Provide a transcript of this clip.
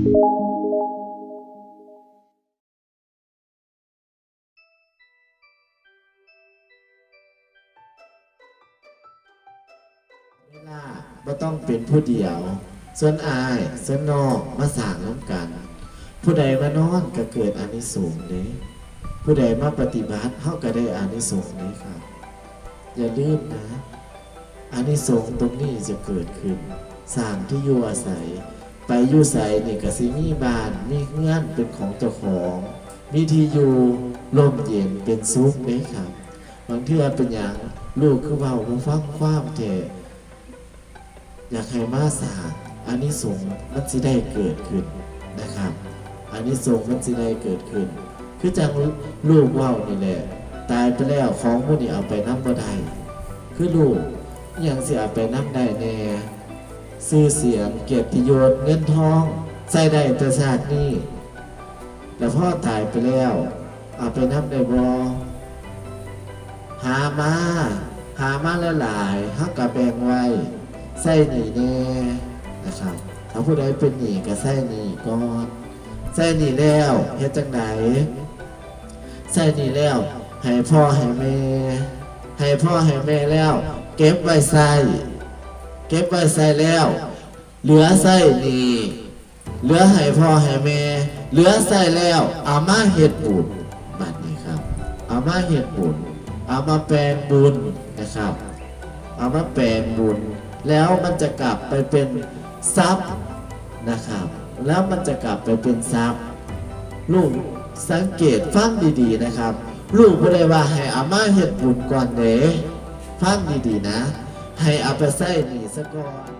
เวลาบ่ต้องเป็นผู้เดียว ส่วนอายส่วนนอกมาสร้างน้ำกัน ผู้ใดมานอนก็เกิดอานิสงส์เด้ผู้ใดมาปฏิบัติเฮาก็ได้อานิสงส์นี้ครับ อย่าลืมนะอานิสงส์ตรงนี้จะเกิดขึ้นสร้างที่อยู่อาศัย ไปอยู่ใสนี่ก็สิมีบ้านมีเงื่อนเป็นของเจ้าของ มีที่อยู่ลมเย็นเป็นซุกเด้ครับบางเทื่อเป็นอย่างลูกคือเว้าบ่ฟังความแท้อยากให้มาสาอันนี้สงส์มันสิได้เกิดขึ้นนะครับอันนี้สงส์มันสิได้เกิดขึ้น คือจังลูกเว่านี่แหละ ตายไปแล้วของพวกนี้เอาไปน้ำบ่ได้คือลูกยังสิเอาไปน้ำได้แน่ ซื้อเสียงเกียรติยศเงินทองใส่ได้แต่ชาตินี้แต่พ่อตายไปแล้วเอาไปน้ำได้บ่หามาหามาแล้วหลายๆฮักกะแบ่งไว้ใส่หนีแน่นะครับถ้าผู้ใดเป็นหนีก็ใส่หนีก่อนใส่หนีแล้วเฮ็ดจังไดใส่หนีแล้วให้พ่อให้แม่ให้พ่อให้แม่แล้ว เก็บไว้ใส่ เก็บไว้ใส่แล้ว เหลือใส่หนีเหลือให้พ่อให้แม่เหลือใส่แล้วอามาเฮ็ดบุญบัดนี้ครับอามาเฮ็ดบุญอามาแปลงบุญนะครับอามาแปลงบุญแล้วมันจะกลับไปเป็นทรัพย์นะครับ แล้วมันจะกลับไปเป็นทรัพย์ลูกสังเกตฟังดีๆนะครับ ลูกไม่ได้ว่าให้อามาเฮ็ดบุญก่อนเด้ฟังดีๆนะ ให้เอาไปใส่หนีซะก่อน